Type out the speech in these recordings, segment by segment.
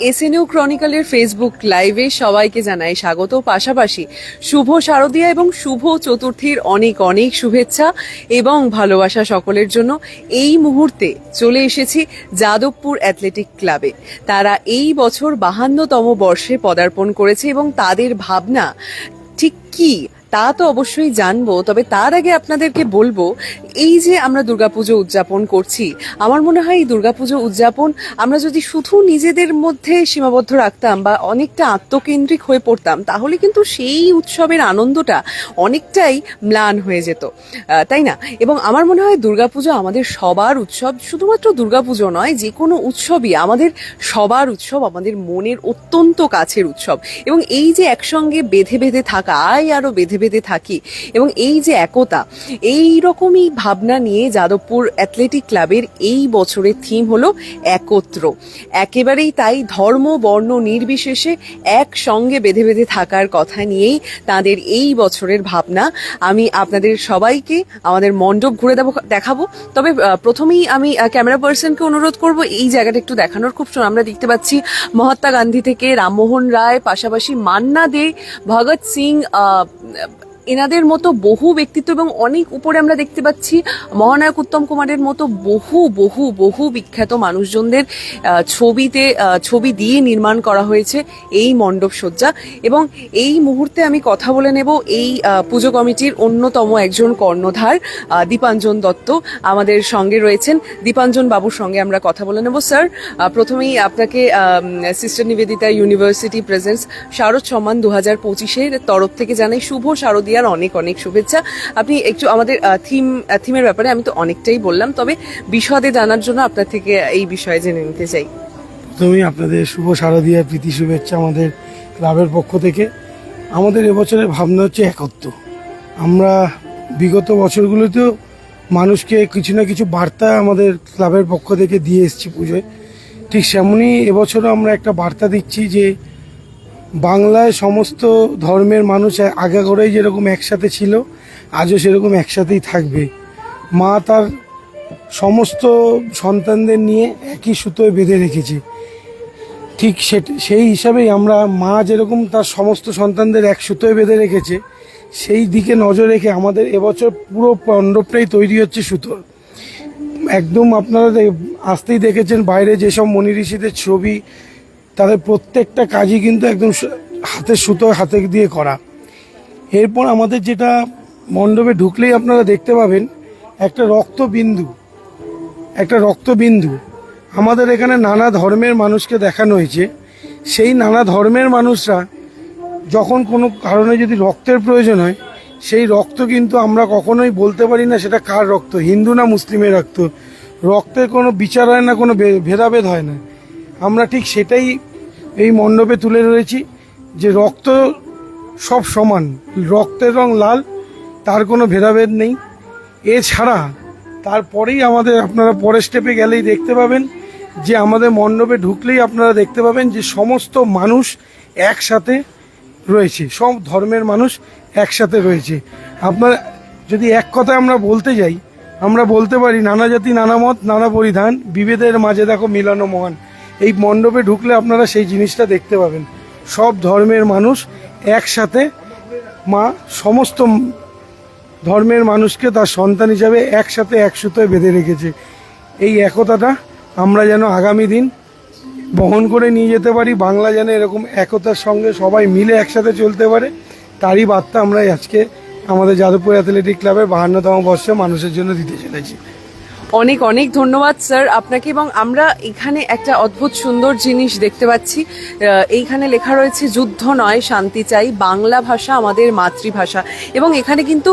এসএনইউ ক্রনিকলের Facebook লাইভে সবাইকে জানাই স্বাগত। পাশাপাশি শুভ শারদীয়া এবং শুভ চতুর্থীর অনেক অনেক শুভেচ্ছা এবং ভালোবাসা সকলের জন্য এই মুহূর্তে চলে এসেছি যাদবপুর অ্যাথলেটিক ক্লাবে তারা এই বছর বাহান্নতম বর্ষে পদার্পণ করেছে এবং তাদের ভাবনা ঠিক কি? তা তো অবশ্যই জানব। তবে তার আগে আপনাদেরকে বলব, এই যে আমরা দুর্গাপুজো উদযাপন করছি, আমার মনে হয় এই দুর্গাপুজো উদযাপন আমরা যদি শুধু নিজেদের মধ্যে সীমাবদ্ধ রাখতাম বা অনেকটা আত্মকেন্দ্রিক হয়ে পড়তাম, তাহলে কিন্তু সেই উৎসবের আনন্দটা অনেকটাই ম্লান হয়ে যেত। তাই না? এবং আমার মনে হয় দুর্গাপুজো আমাদের সবার উৎসব, শুধুমাত্র দুর্গাপুজো নয়, যে কোনো উৎসবই আমাদের সবার উৎসব, আমাদের মনের অত্যন্ত কাছের উৎসব। এবং এই যে একসঙ্গে বেঁধে বেঁধে থাকা, আয় আরও বেঁধে বেঁধে থাকি। এবং এই যে একতা, এই রকমই ভাবনা নিয়ে যাদবপুর অ্যাথলেটিক ক্লাবের এই বছরের থিম হলো একত্র। একেবারেই তাই ধর্ম, বর্ণ নির্বিশেষে একসঙ্গে বেঁধে বেঁধে থাকার কথা নিয়েই তাদের এই বছরের ভাবনা। আমি আপনাদের সবাইকে আমাদের মণ্ডপ ঘুরে দেবো, দেখাবো। তবে প্রথমেই আমি ক্যামেরা পার্সনকে অনুরোধ করব, এই জায়গাটা একটু দেখানোর। খুব। আমরা দেখতে পাচ্ছি মহাত্মা গান্ধী থেকে রামমোহন রায়, পাশাপাশি মান্না দে, ভগৎ সিং এনাদের মতো বহু ব্যক্তিত্ব এবং অনেক উপরে আমরা দেখতে পাচ্ছি মহানায়ক উত্তম কুমারের মতো বহু বহু বহু বিখ্যাত মানুষজনদের ছবিতে ছবি দিয়ে নির্মাণ করা হয়েছে এই মণ্ডপ সজ্জা। এবং এই মুহূর্তে আমি কথা বলে নেব এই পুজো কমিটির অন্যতম একজন কর্ণধার দীপাঞ্জন দত্ত। আমাদের সঙ্গে রয়েছেন দীপাঞ্জন বাবুর সঙ্গে আমরা কথা বলে নেব। স্যার প্রথমেই আপনাকে সিস্টার নিবেদিতা ইউনিভার্সিটি প্রেজেন্স শারদ সম্মান দু হাজার পঁচিশের তরফ থেকে জানাই। শুভ শারদীয়ার অনেক অনেক শুভেচ্ছা। আপনি একটু আমাদের থিম থিমের ব্যাপারে আমি তো অনেকটাই বললাম, তবে বিশদে জানার জন্য আপনার থেকে এই বিষয়ে জেনে নিতে চাই। প্রথমেই আপনাদের শুভ শারদীয়ার প্রীতি শুভেচ্ছা আমাদের ক্লাবের পক্ষ থেকে। আমাদের এবছরের ভাবনা হচ্ছে একত্র। আমরা বিগত বছরগুলোতেও মানুষকে কিছু না কিছু বার্তা আমাদের ক্লাবের পক্ষ থেকে দিয়ে এসেছি পুজোয়। ঠিক সেমনই এবছরও আমরা একটা বার্তা দিচ্ছি যে বাংলায় সমস্ত ধর্মের মানুষ আগে করেই যেরকম একসাথে ছিল, আজও সেরকম একসাথেই থাকবে। মা তার সমস্ত সন্তানদের নিয়ে একই সুতোয় বেঁধে রেখেছে। ঠিক সেই হিসাবেই আমরা মা যেরকম তার সমস্ত সন্তানদের এক সুতোয় বেঁধে রেখেছে, সেই দিকে নজর রেখে আমাদের এবছর পুরো মণ্ডপটাই তৈরি হচ্ছে সুতোর একদম আপনারা আসতেই দেখেছেন বাইরে যেসব মনি ঋষিদের ছবি তাদের প্রত্যেকটা কাজই কিন্তু একদম হাতের সুতো হাতে দিয়ে করা। এরপর আমাদের যেটা মণ্ডপে ঢুকলেই আপনারা দেখতে পাবেন, একটা রক্তবিন্দু। একটা রক্তবিন্দু। আমাদের এখানে নানা ধর্মের মানুষকে দেখানো হয়েছে। সেই নানা ধর্মের মানুষরা যখন কোনো কারণে যদি রক্তের প্রয়োজন হয়, সেই রক্ত কিন্তু আমরা কখনোই বলতে পারি না সেটা কার রক্ত, হিন্দু না মুসলিমের রক্ত। রক্তের কোনো বিচার হয় না, কোনো ভেদাভেদ হয় না। আমরা ঠিক সেটাই এই মণ্ডপে তুলে ধরেছি যে রক্ত সব সমান রক্তের রং লাল, তার কোনো ভেদাভেদ নেই। এছাড়া তারপরেই আমাদের, আপনারা পরের স্টেপে গেলেই দেখতে পাবেন যে আমাদের মণ্ডপে ঢুকলেই আপনারা দেখতে পাবেন যে সমস্ত মানুষ একসাথে রয়েছে, সব ধর্মের মানুষ একসাথে রয়েছে। আপনার, যদি এক কথায় আমরা বলতে যাই, আমরা বলতে পারি, নানা জাতি, নানা মত, নানা পরিধান, বিভেদের মাঝে দেখো মিলানো মহান। এই মণ্ডপে ঢুকলে আপনারা সেই জিনিসটা দেখতে পাবেন। সব ধর্মের মানুষ একসাথে মা সমস্ত ধর্মের মানুষকে তার সন্তান হিসাবে একসাথে এক সুতোয় বেঁধে রেখেছে। এই একতাটা আমরা যেন আগামী দিন বহন করে নিয়ে যেতে পারি, বাংলা যেন এরকম একতার সঙ্গে সবাই মিলে একসাথে চলতে পারে, তারই বার্তা আমরা আজকে আমাদের যাদবপুর অ্যাথলেটিক ক্লাবের বাহান্নতম বর্ষে মানুষের জন্য দিতে চলেছি। অনেক অনেক ধন্যবাদ, স্যার। আপনাকে এবং আমরা এখানে একটা অদ্ভুত সুন্দর জিনিস দেখতে পাচ্ছি। এইখানে লেখা রয়েছে, যুদ্ধ নয়, শান্তি চাই। বাংলা ভাষা আমাদের মাতৃভাষা। এবং এখানে কিন্তু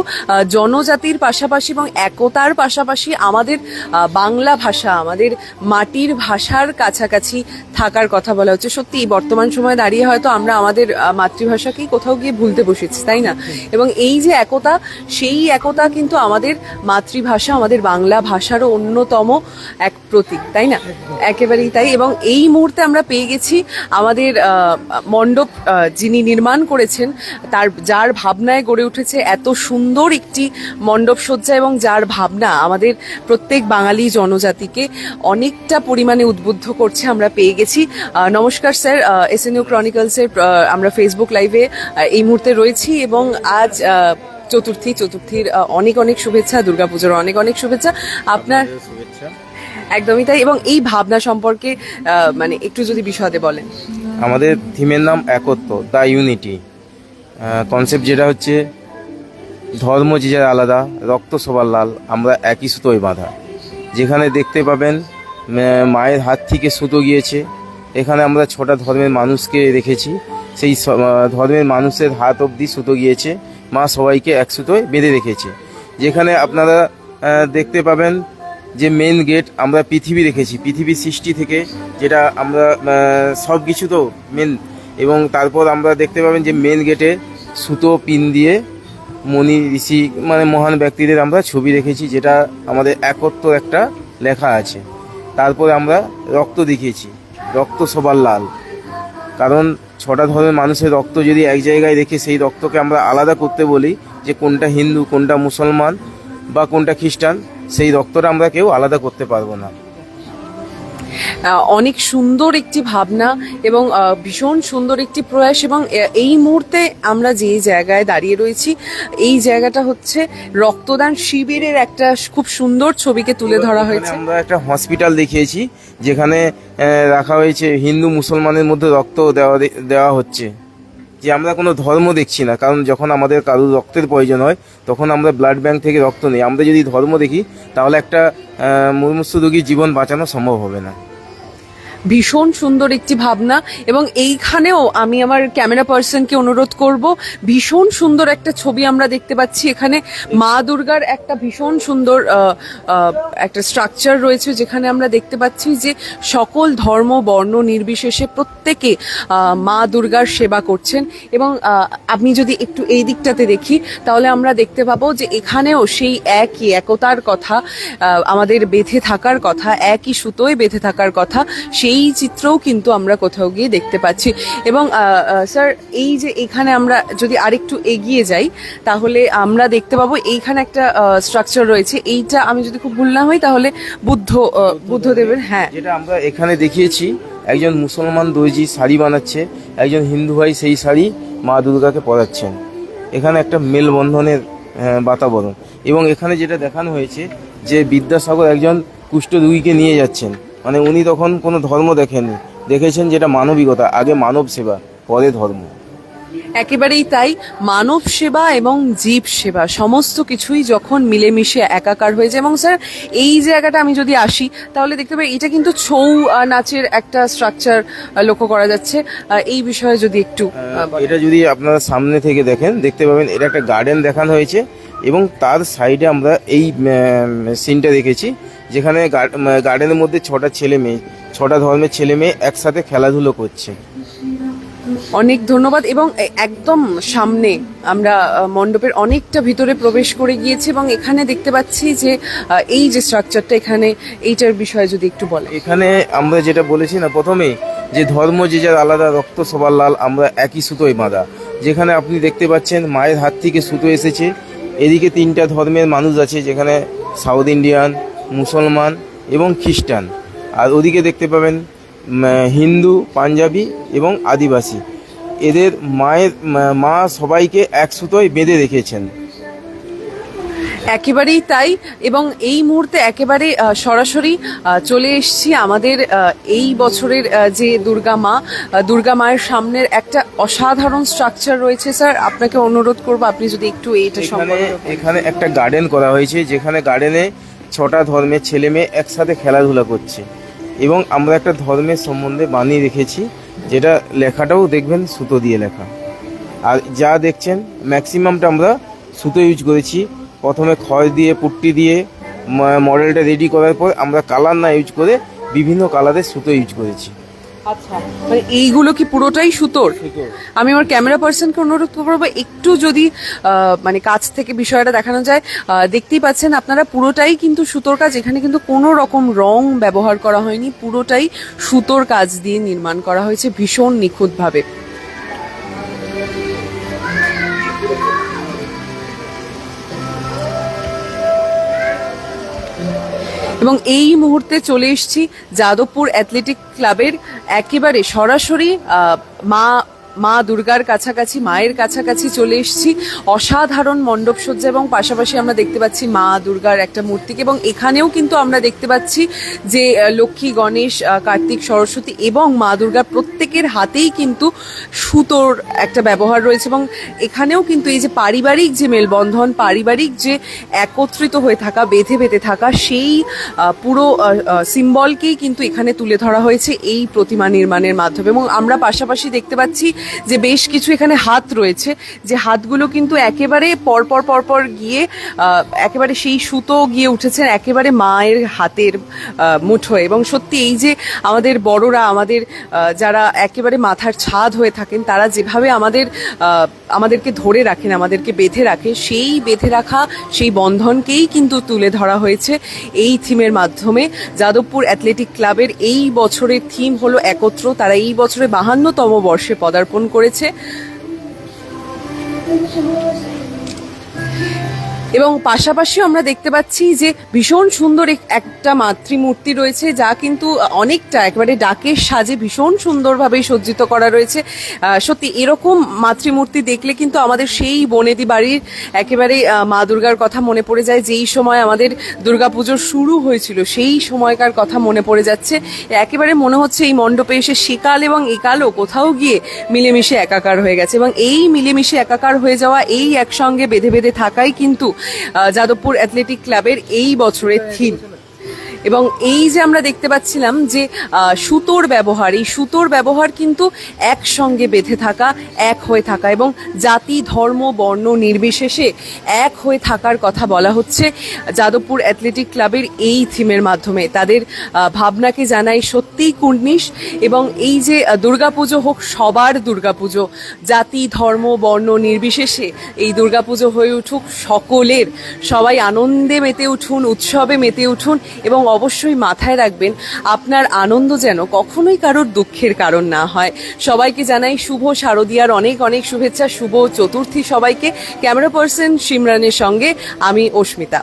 জনজাতির পাশাপাশি এবং একতার পাশাপাশি আমাদের বাংলা ভাষা, আমাদের মাটির ভাষার কাছাকাছি থাকার কথা বলা হচ্ছে। সত্যি বর্তমান সময়ে দাঁড়িয়ে হয়তো আমরা আমাদের মাতৃভাষাকেই কোথাও গিয়ে ভুলতে বসেছি, তাই না? এবং এই যে একতা, সেই একতা কিন্তু আমাদের মাতৃভাষা, আমাদের বাংলা ভাষারও অন্যতম এক প্রতীক, তাই না? একেবারেই তাই। এবং এই মুহূর্তে আমরা পেয়ে গেছি আমাদের মণ্ডপ যিনি নির্মাণ করেছেন, তার, যার ভাবনায় গড়ে উঠেছে এত সুন্দর একটি মণ্ডপ সজ্জা এবং যার ভাবনা আমাদের প্রত্যেক বাঙালি জনজাতিকে অনেকটা পরিমাণে উদ্বুদ্ধ করছে, আমরা পেয়ে গেছি। নমস্কার স্যার এস এন ইউ ক্রনিকলসের আমরা ফেসবুক লাইভে এই মুহূর্তে রয়েছি এবং আজ চতুর্থী চতুর্থীর অনেক অনেক শুভেচ্ছা দুর্গাপুজোর অনেক অনেক শুভেচ্ছা। আপনার শুভেচ্ছা। একদমই তাই। এবং এই ভাবনা সম্পর্কে মানে একটু যদি বিশদে বলেন। আমাদের থিমের নাম একত্ব দ্য ইউনিটি। কনসেপ্ট যেটা হচ্ছে ধর্ম যে যার আলাদা রক্ত সবার লাল আমরা একই সুতোয় বাঁধা। যেখানে দেখতে পাবেন মায়ের হাত থেকে সুতো গিয়েছে। এখানে আমরা ছটা ধর্মের মানুষকে রেখেছি। সেই ধর্মের মানুষের হাত অবধি সুতো গিয়েছে। মা সবাইকে এক সুতোয় বেঁধে রেখেছে। যেখানে আপনারা দেখতে পাবেন যে মেন গেট আমরা পৃথিবী রেখেছি, পৃথিবীর সৃষ্টি থেকে যেটা আমরা সব কিছু তো মেন এবং তারপর আমরা দেখতে পাবেন যে মেন গেটে সুতো পিন দিয়ে মণি, ঋষি মানে মহান ব্যক্তিদের আমরা ছবি রেখেছি, যেটা আমাদের একত্র একটা লেখা আছে। তারপরে আমরা রক্ত দেখিয়েছি, রক্ত সবার লাল। কারণ ছটা ধর্মের মানুষের রক্ত যদি এক জায়গায় রেখে সেই রক্তকে আমরা আলাদা করতে বলি যে কোনটা হিন্দু, কোনটা মুসলমান বা কোনটা খ্রিস্টান, সেই রক্তটা আমরা কেউ আলাদা করতে পারব না। অনেক সুন্দর একটি ভাবনা এবং ভীষণ সুন্দর একটি প্রয়াস এবং এই মুহূর্তে আমরা যে জায়গায় দাঁড়িয়ে রয়েছি এই জায়গাটা হচ্ছে রক্তদান শিবিরের একটা খুব সুন্দর ছবিকে তুলে ধরা হয়েছে। আমরা একটা হসপিটাল দেখিয়েছি যেখানে রাখা হয়েছে হিন্দু মুসলমানের মধ্যে রক্ত দেওয়া দেওয়া হচ্ছে। যে আমরা কোনো ধর্ম দেখছি না কারণ যখন আমাদের কারুর রক্তের প্রয়োজন হয় তখন আমরা ব্লাড ব্যাংক থেকে রক্ত নিই। আমরা যদি ধর্ম দেখি তাহলে একটা আহ, রোগীর জীবন বাঁচানো সম্ভব হবে না। ভীষণ সুন্দর একটি ভাবনা এবং এইখানেও আমি আমার ক্যামেরা পার্সনকে অনুরোধ করব, ভীষণ সুন্দর একটা ছবি আমরা দেখতে পাচ্ছি। এখানে মা দুর্গার একটা ভীষণ সুন্দর একটা স্ট্রাকচার রয়েছে যেখানে আমরা দেখতে পাচ্ছি যে সকল ধর্ম, বর্ণ নির্বিশেষে প্রত্যেকে মা দুর্গার সেবা করছেন এবং আমি যদি একটু এই দিকটাতে দেখি, তাহলে আমরা দেখতে পাবো যে এখানেও সেই একই একতার কথা আমাদের বেঁধে থাকার কথা, একই সুতোয় বেঁধে থাকার কথা, সেই চিত্রও কিন্তু আমরা কোথাও গিয়ে দেখতে পাচ্ছি। এবং স্যার, এই যে এখানে আমরা যদি আরেকটু এগিয়ে যাই, তাহলে আমরা দেখতে পাবো এইখানে একটা স্ট্রাকচার রয়েছে। এইটা আমি যদি খুব ভুল না হই, তাহলে বুদ্ধ বুদ্ধদেবের হ্যাঁ। যেটা আমরা এখানে দেখিয়েছি, একজন মুসলমান দর্জি শাড়ি বানাচ্ছে, একজন হিন্দু ভাই সেই শাড়ি মা দুর্গাকে পরাচ্ছেন। এখানে একটা মেলবন্ধনের বাতাবরণ। এবং এখানে যেটা দেখানো হয়েছে, যে বিদ্যাসাগর একজন কুষ্ঠ রোগীকে নিয়ে যাচ্ছেন। মানে উনি তখন কোনো ধর্ম দেখেননি। দেখেছেন যেটা মানবিকতা আগে মানব সেবা পরে ধর্ম। একেবারেই তাই। মানব সেবা এবং জীব সেবা সমস্ত কিছুই যখন মিলেমিশে একাকার হয়ে যায়। এবং স্যার এই জায়গাটা আমি যদি আসি তাহলে দেখতে পাই এটা কিন্তু ছৌ নাচের একটা স্ট্রাকচার লক্ষ্য করা যাচ্ছে। এই বিষয়ে যদি একটু এটা যদি আপনারা সামনে থেকে দেখেন দেখতে পাবেন এটা একটা গার্ডেন দেখানো হয়েছে এবং তার সাইডে আমরা এই সিনটা দেখেছি। যেখানে গার্ডেনের মধ্যে ছটা ছেলে মেয়ে ছটা ধর্মের ছেলে মেয়ে একসাথে খেলাধুলো করছে। অনেক ধন্যবাদ এবং একদম সামনে আমরা মণ্ডপের অনেকটা ভিতরে প্রবেশ করে গিয়েছি এবং এখানে দেখতে পাচ্ছি যে এই যে স্ট্রাকচারটা এখানে এইটার বিষয়ে যদি একটু বলেন। এখানে আমরা যেটা বলেছি না প্রথমে যে ধর্ম যে যার আলাদা রক্ত সবার লাল আমরা একই সুতোয় বাঁধা। যেখানে আপনি দেখতে পাচ্ছেন মায়ের হাত থেকে সুতো এসেছে এদিকে তিনটা ধর্মের মানুষ আছে যেখানে সাউথ ইন্ডিয়ান মুসলমান এবং খ্রিস্টান। আর ওদিকে দেখতে পাবেন হিন্দু পাঞ্জাবি এবং আদিবাসী। এদের মায়ের মা- সবাইকে এক সুতোয় বেঁধে রেখেছেন। একেবারেই তাই এবং এই মুহূর্তে একেবারে সরাসরি চলে এসেছি আমাদের এই বছরের যে দুর্গা মা দুর্গা মায়ের সামনের একটা অসাধারণ স্ট্রাকচার রয়েছে স্যার আপনাকে অনুরোধ করব আপনি যদি একটু এইটা সম্পর্কে এখানে একটা গার্ডেন করা হয়েছে যেখানে গার্ডেনে ছটা ধর্মের ছেলে মেয়ে একসাথে খেলাধুলা করছে। এবং আমরা একটা ধর্মের সম্বন্ধে বানিয়ে রেখেছি, যেটা লেখাটাও দেখবেন সুতো দিয়ে লেখা। আর যা দেখছেন ম্যাক্সিমামটা আমরা সুতো ইউজ করেছি। প্রথমে খড় দিয়ে, পুট্টি দিয়ে মডেলটা রেডি করার পর আমরা কালার না ইউজ করে বিভিন্ন কালারের সুতো ইউজ করেছি। আচ্ছা মানে এইগুলো কি পুরোটাই সুতোর? আমি আমার ক্যামেরা পার্সনকে অনুরোধ করব একটু যদি মানে কাছ থেকে বিষয়টা দেখানো যায় দেখতেই পাচ্ছেন আপনারা পুরোটাই কিন্তু সুতোর কাজ এখানে কিন্তু কোনো রকম রং ব্যবহার করা হয়নি পুরোটাই সুতোর কাজ দিয়ে নির্মাণ করা হয়েছে ভীষণ নিখুঁতভাবে। এবং এই মুহূর্তে চলে এসেছি যাদবপুর অ্যাথলেটিক ক্লাবের একেবারে সরাসরি মা মা দুর্গার কাছাকাছি, মায়ের কাছাকাছি চলে এসেছি। অসাধারণ মণ্ডপসজ্জা এবং পাশাপাশি আমরা দেখতে পাচ্ছি মা দুর্গার একটা মূর্তিকে এবং এখানেও কিন্তু আমরা দেখতে পাচ্ছি যে লক্ষ্মী, গণেশ কার্তিক, সরস্বতী এবং মা দুর্গার প্রত্যেকের হাতেই কিন্তু সুতোর একটা ব্যবহার রয়েছে এবং এখানেও কিন্তু এই যে পারিবারিক যে মেলবন্ধন, পারিবারিক যে একত্রিত হয়ে থাকা, বেঁধে বেঁধে থাকা, সেই পুরো সিম্বলকেই কিন্তু এখানে তুলে ধরা হয়েছে এই প্রতিমা নির্মাণের মাধ্যমে এবং আমরা পাশাপাশি দেখতে পাচ্ছি যে বেশ কিছু এখানে হাত রয়েছে, যে হাতগুলো কিন্তু একেবারে পরপর পরপর গিয়ে একেবারে সেই সুতো গিয়ে উঠেছে একেবারে মায়ের হাতের মুঠোয়। এবং সত্যি এই যে আমাদের বড়রা, আমাদের যারা একেবারে মাথার ছাদ হয়ে থাকেন, তারা যেভাবে আমাদের আমাদেরকে ধরে রাখেন, আমাদেরকে বেঁধে রাখে, সেই বেঁধে রাখা, সেই বন্ধনকেই কিন্তু তুলে ধরা হয়েছে এই থিমের মাধ্যমে। যাদবপুর অ্যাথলেটিক ক্লাবের এই বছরের থিম হলো একত্র, তারা এই বছরে বাহান্নতম বর্ষে পদার্পণ করেছে। এবং পাশাপাশি আমরা দেখতে পাচ্ছি যে ভীষণ সুন্দর এক- একটা মাতৃমূর্তি রয়েছে যা কিন্তু অনেকটা একেবারে ডাকের সাজে ভীষণ সুন্দরভাবে সজ্জিত করা রয়েছে। সত্যি এরকম মাতৃমূর্তি দেখলে কিন্তু আমাদের সেই বনেদি বাড়ির একেবারে মা দুর্গার কথা মনে পড়ে যায়। যেই সময় আমাদের দুর্গাপুজোর শুরু হয়েছিল, সেই সময়কার কথা মনে পড়ে যাচ্ছে। একেবারে মনে হচ্ছে এই মণ্ডপে এসে সেকাল এবং একালও কোথাও গিয়ে মিলেমিশে একাকার হয়ে গেছে। এবং এই মিলেমিশে একাকার হয়ে যাওয়া, এই একসঙ্গে বেঁধে বেঁধে থাকাই কিন্তু যাদবপুর অ্যাথলেটিক ক্লাবের এই বছরের থিম। এবং এই যে আমরা দেখতে পাচ্ছিলাম যে সুতোর ব্যবহার, এই সুতোর ব্যবহার কিন্তু একসঙ্গে বেঁধে থাকা, এক হয়ে থাকা এবং জাতি, ধর্ম, বর্ণ নির্বিশেষে এক হয়ে থাকার কথা বলা হচ্ছে। যাদবপুর অ্যাথলেটিক ক্লাবের এই থিমের মাধ্যমে তাদের ভাবনাকে জানাই সত্যিই কুর্নিশ এবং এই যে দুর্গাপুজো হোক, সবার দুর্গাপুজো, জাতি, ধর্ম, বর্ণ নির্বিশেষে এই দুর্গাপুজো হয়ে উঠুক, সকলের সবাই আনন্দে মেতে উঠুন, উৎসবে মেতে উঠুন এবং অবশ্যই মাথায় রাখবেন, আপনার আনন্দ যেন কখনোই কারোর দুঃখের কারণ না হয়। সবাইকে জানাই শুভ শারদিয়ার অনেক অনেক শুভেচ্ছা, শুভ চতুর্থী সবাইকে। ক্যামেরা পার্সন সিমরানের সঙ্গে, আমি অস্মিতা।